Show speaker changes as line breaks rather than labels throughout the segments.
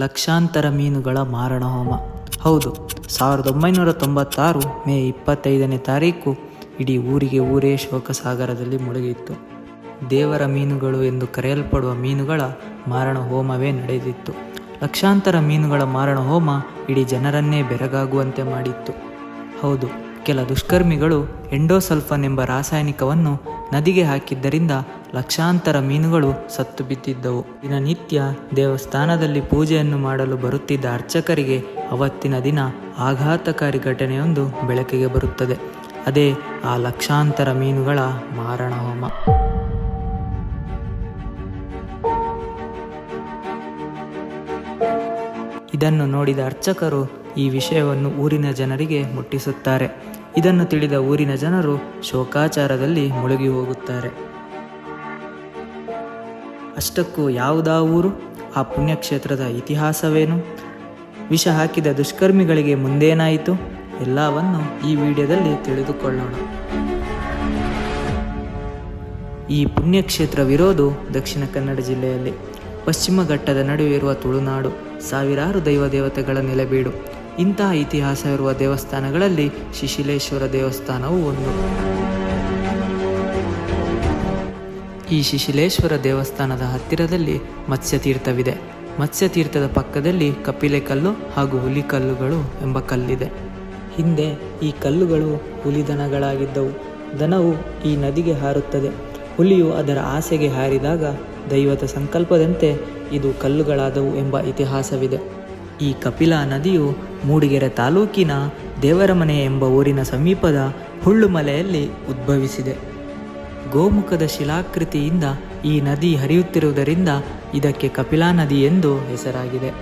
ಲಕ್ಷಾಂತರ ಮೀನುಗಳ ಮಾರಣ ಹೋಮ ಹೌದು, ಸಾವಿರದ ಒಂಬೈನೂರ ತೊಂಬತ್ತಾರು ಮೇ ಇಪ್ಪತ್ತೈದನೇ ತಾರೀಕು ಇಡೀ ಊರಿಗೆ ಊರೇ ಶೋಕಸಾಗರದಲ್ಲಿ ಮುಳುಗಿತ್ತು. ದೇವರ ಮೀನುಗಳು ಎಂದು ಕರೆಯಲ್ಪಡುವ ಮೀನುಗಳ ಮಾರಣ ಹೋಮವೇ ನಡೆದಿತ್ತು. ಲಕ್ಷಾಂತರ ಮೀನುಗಳ ಮಾರಣ ಹೋಮ ಇಡೀ ಜನರನ್ನೇ ಬೆರಗಾಗುವಂತೆ ಮಾಡಿತ್ತು. ಹೌದು, ಕೆಲ ದುಷ್ಕರ್ಮಿಗಳು ಎಂಡೋಸಲ್ಫನ್ ಎಂಬ ರಾಸಾಯನಿಕವನ್ನು ನದಿಗೆ ಹಾಕಿದ್ದರಿಂದ ಲಕ್ಷಾಂತರ ಮೀನುಗಳು ಸತ್ತು ಬಿದ್ದಿದ್ದವು. ದಿನನಿತ್ಯ ದೇವಸ್ಥಾನದಲ್ಲಿ ಪೂಜೆಯನ್ನು ಮಾಡಲು ಬರುತ್ತಿದ್ದ ಅರ್ಚಕರಿಗೆ ಅವತ್ತಿನ ದಿನ ಆಘಾತಕಾರಿ ಘಟನೆಯೊಂದು ಬೆಳಕಿಗೆ ಬರುತ್ತದೆ. ಅದೇ ಆ ಲಕ್ಷಾಂತರ ಮೀನುಗಳ ಮಾರಣ ಹೋಮ ಇದನ್ನು ನೋಡಿದ ಅರ್ಚಕರು ಈ ವಿಷಯವನ್ನು ಊರಿನ ಜನರಿಗೆ ಮುಟ್ಟಿಸುತ್ತಾರೆ. ಇದನ್ನು ತಿಳಿದ ಊರಿನ ಜನರು ಶೋಕಾಚಾರದಲ್ಲಿ ಮುಳುಗಿ ಹೋಗುತ್ತಾರೆ. ಅಷ್ಟಕ್ಕೂ ಯಾವುದಾ ಊರು? ಆ ಪುಣ್ಯಕ್ಷೇತ್ರದ ಇತಿಹಾಸವೇನು? ವಿಷ ಹಾಕಿದ ದುಷ್ಕರ್ಮಿಗಳಿಗೆ ಮುಂದೇನಾಯಿತು? ಎಲ್ಲವನ್ನು ಈ ವಿಡಿಯೋದಲ್ಲಿ ತಿಳಿದುಕೊಳ್ಳೋಣ. ಈ ಪುಣ್ಯಕ್ಷೇತ್ರವಿರೋದು ದಕ್ಷಿಣ ಕನ್ನಡ ಜಿಲ್ಲೆಯಲ್ಲಿ. ಪಶ್ಚಿಮ ಘಟ್ಟದ ನಡುವೆ ಇರುವ ತುಳುನಾಡು. ಸಾವಿರಾರು ದೈವ ದೇವತೆಗಳ ನೆಲೆಬೀಡು. ಇಂತಹ ಇತಿಹಾಸವಿರುವ ದೇವಸ್ಥಾನಗಳಲ್ಲಿ ಶಿಶಿಲೇಶ್ವರ ದೇವಸ್ಥಾನವು ಒಂದು. ಈ ಶಿಶಿಲೇಶ್ವರ ದೇವಸ್ಥಾನದ ಹತ್ತಿರದಲ್ಲಿ ಮತ್ಸ್ಯತೀರ್ಥವಿದೆ. ಮತ್ಸ್ಯತೀರ್ಥದ ಪಕ್ಕದಲ್ಲಿ ಕಪಿಲೆ ಕಲ್ಲು ಹಾಗೂ ಹುಲಿಕಲ್ಲುಗಳು ಎಂಬ ಕಲ್ಲಿದೆ. ಹಿಂದೆ ಈ ಕಲ್ಲುಗಳು ಹುಲಿ ದನಗಳಾಗಿದ್ದವು ದನವು ಈ ನದಿಗೆ ಹಾರುತ್ತದೆ. ಹುಲಿಯು ಅದರ ಆಸೆಗೆ ಹಾರಿದಾಗ ದೈವದ ಸಂಕಲ್ಪದಂತೆ ಇದು ಕಲ್ಲುಗಳಾದವು ಎಂಬ ಇತಿಹಾಸವಿದೆ. ಈ ಕಪಿಲಾ ನದಿಯು ಮೂಡಿಗೆರೆ ತಾಲೂಕಿನ ದೇವರಮನೆ ಎಂಬ ಊರಿನ ಸಮೀಪದ ಹುಳ್ಳುಮಲೆಯಲ್ಲಿ ಉದ್ಭವಿಸಿದೆ. ಗೋಮುಖದ ಶಿಲಾಕೃತಿಯಿಂದ ಈ ನದಿ ಹರಿಯುತ್ತಿರುವುದರಿಂದ ಇದಕ್ಕೆ ಕಪಿಲಾ ನದಿ ಎಂದು ಹೆಸರಾಗಿದೆ.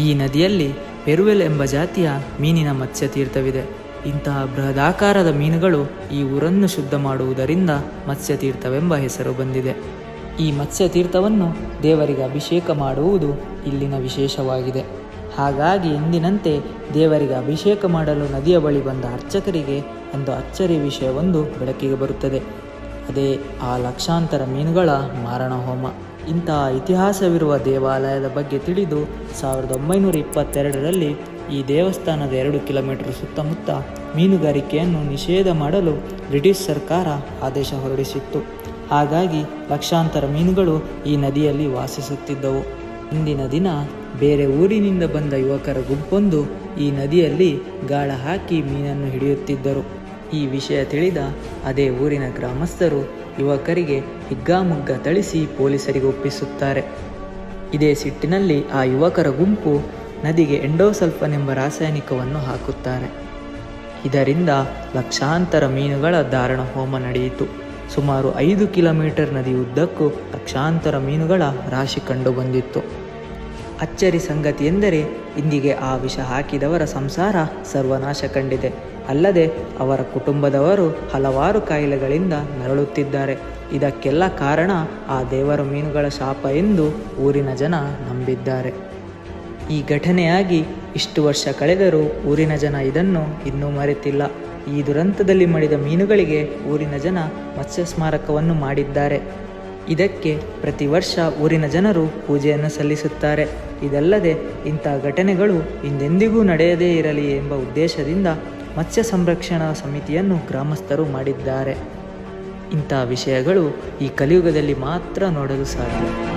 ಈ ನದಿಯಲ್ಲಿ ಪೆರುವೆಲ್ ಎಂಬ ಜಾತಿಯ ಮೀನಿನ ಮತ್ಸ್ಯತೀರ್ಥವಿದೆ. ಇಂತಹ ಬೃಹದಾಕಾರದ ಮೀನುಗಳು ಈ ಊರನ್ನು ಶುದ್ಧ ಮಾಡುವುದರಿಂದ ಮತ್ಸ್ಯತೀರ್ಥವೆಂಬ ಹೆಸರು ಬಂದಿದೆ. ಈ ಮತ್ಸ್ಯತೀರ್ಥವನ್ನು ದೇವರಿಗೆ ಅಭಿಷೇಕ ಮಾಡುವುದು ಇಲ್ಲಿನ ವಿಶೇಷವಾಗಿದೆ. ಹಾಗಾಗಿ ಎಂದಿನಂತೆ ದೇವರಿಗೆ ಅಭಿಷೇಕ ಮಾಡಲು ನದಿಯ ಬಳಿ ಬಂದ ಅರ್ಚಕರಿಗೆ ಒಂದು ಅಚ್ಚರಿ ವಿಷಯವೊಂದು ಬೆಳಕಿಗೆ ಬರುತ್ತದೆ. ಅದೇ ಆ ಲಕ್ಷಾಂತರ ಮೀನುಗಳ ಮಾರಣ ಹೋಮ. ಇಂತಹ ಇತಿಹಾಸವಿರುವ ದೇವಾಲಯದ ಬಗ್ಗೆ ತಿಳಿದು ಸಾವಿರದ ಒಂಬೈನೂರ ಇಪ್ಪತ್ತೆರಡರಲ್ಲಿ ಈ ದೇವಸ್ಥಾನದ ಎರಡು ಕಿಲೋಮೀಟರ್ ಸುತ್ತಮುತ್ತ ಮೀನುಗಾರಿಕೆಯನ್ನು ನಿಷೇಧ ಮಾಡಲು ಬ್ರಿಟಿಷ್ ಸರ್ಕಾರ ಆದೇಶ ಹೊರಡಿಸಿತ್ತು. ಹಾಗಾಗಿ ಲಕ್ಷಾಂತರ ಮೀನುಗಳು ಈ ನದಿಯಲ್ಲಿ ವಾಸಿಸುತ್ತಿದ್ದವು. ಇಂದಿನ ದಿನ ಬೇರೆ ಊರಿನಿಂದ ಬಂದ ಯುವಕರ ಗುಂಪೊಂದು ಈ ನದಿಯಲ್ಲಿ ಗಾಳ ಹಾಕಿ ಮೀನನ್ನು ಹಿಡಿಯುತ್ತಿದ್ದರು. ಈ ವಿಷಯ ತಿಳಿದ ಅದೇ ಊರಿನ ಗ್ರಾಮಸ್ಥರು ಯುವಕರಿಗೆ ಹಿಗ್ಗಾಮುಗ್ಗ ಥಳಿಸಿ ಪೊಲೀಸರಿಗೆ ಒಪ್ಪಿಸುತ್ತಾರೆ. ಇದೇ ಸಿಟ್ಟಿನಲ್ಲಿ ಆ ಯುವಕರ ಗುಂಪು ನದಿಗೆ ಎಂಡೋಸಲ್ಫನ್ ಎಂಬ ರಾಸಾಯನಿಕವನ್ನು ಹಾಕುತ್ತಾರೆ. ಇದರಿಂದ ಲಕ್ಷಾಂತರ ಮೀನುಗಳ ಧಾರಣ ಹೋಮ ನಡೆಯಿತು. ಸುಮಾರು ಐದು ಕಿಲೋಮೀಟರ್ ನದಿ ಉದ್ದಕ್ಕೂ ಲಕ್ಷಾಂತರ ಮೀನುಗಳ ರಾಶಿ ಕಂಡುಬಂದಿತ್ತು. ಅಚ್ಚರಿ ಸಂಗತಿ ಎಂದರೆ ಇಂದಿಗೆ ಆ ವಿಷ ಹಾಕಿದವರ ಸಂಸಾರ ಸರ್ವನಾಶ ಕಂಡಿದೆ. ಅಲ್ಲದೆ ಅವರ ಕುಟುಂಬದವರು ಹಲವಾರು ಕಾಯಿಲೆಗಳಿಂದ ನರಳುತ್ತಿದ್ದಾರೆ. ಇದಕ್ಕೆಲ್ಲ ಕಾರಣ ಆ ದೇವರ ಮೀನುಗಳ ಶಾಪ ಎಂದು ಊರಿನ ಜನ ನಂಬಿದ್ದಾರೆ. ಈ ಘಟನೆಯಾಗಿ ಇಷ್ಟು ವರ್ಷ ಕಳೆದರೂ ಊರಿನ ಜನ ಇದನ್ನು ಇನ್ನೂ ಮರೆತಿಲ್ಲ. ಈ ದುರಂತದಲ್ಲಿ ಮಡಿದ ಮೀನುಗಳಿಗೆ ಊರಿನ ಜನ ಮತ್ಸ್ಯ ಸ್ಮಾರಕವನ್ನು ಮಾಡಿದ್ದಾರೆ. ಇದಕ್ಕೆ ಪ್ರತಿ ವರ್ಷ ಊರಿನ ಜನರು ಪೂಜೆಯನ್ನು ಸಲ್ಲಿಸುತ್ತಾರೆ. ಇದಲ್ಲದೆ ಇಂಥ ಘಟನೆಗಳು ಹಿಂದೆಂದಿಗೂ ನಡೆಯದೇ ಇರಲಿ ಎಂಬ ಉದ್ದೇಶದಿಂದ ಮತ್ಸ್ಯ ಸಂರಕ್ಷಣಾ ಸಮಿತಿಯನ್ನು ಗ್ರಾಮಸ್ಥರು ಮಾಡಿದ್ದಾರೆ. ಇಂಥ ವಿಷಯಗಳು ಈ ಕಲಿಯುಗದಲ್ಲಿ ಮಾತ್ರ ನೋಡಲು ಸಾಧ್ಯ.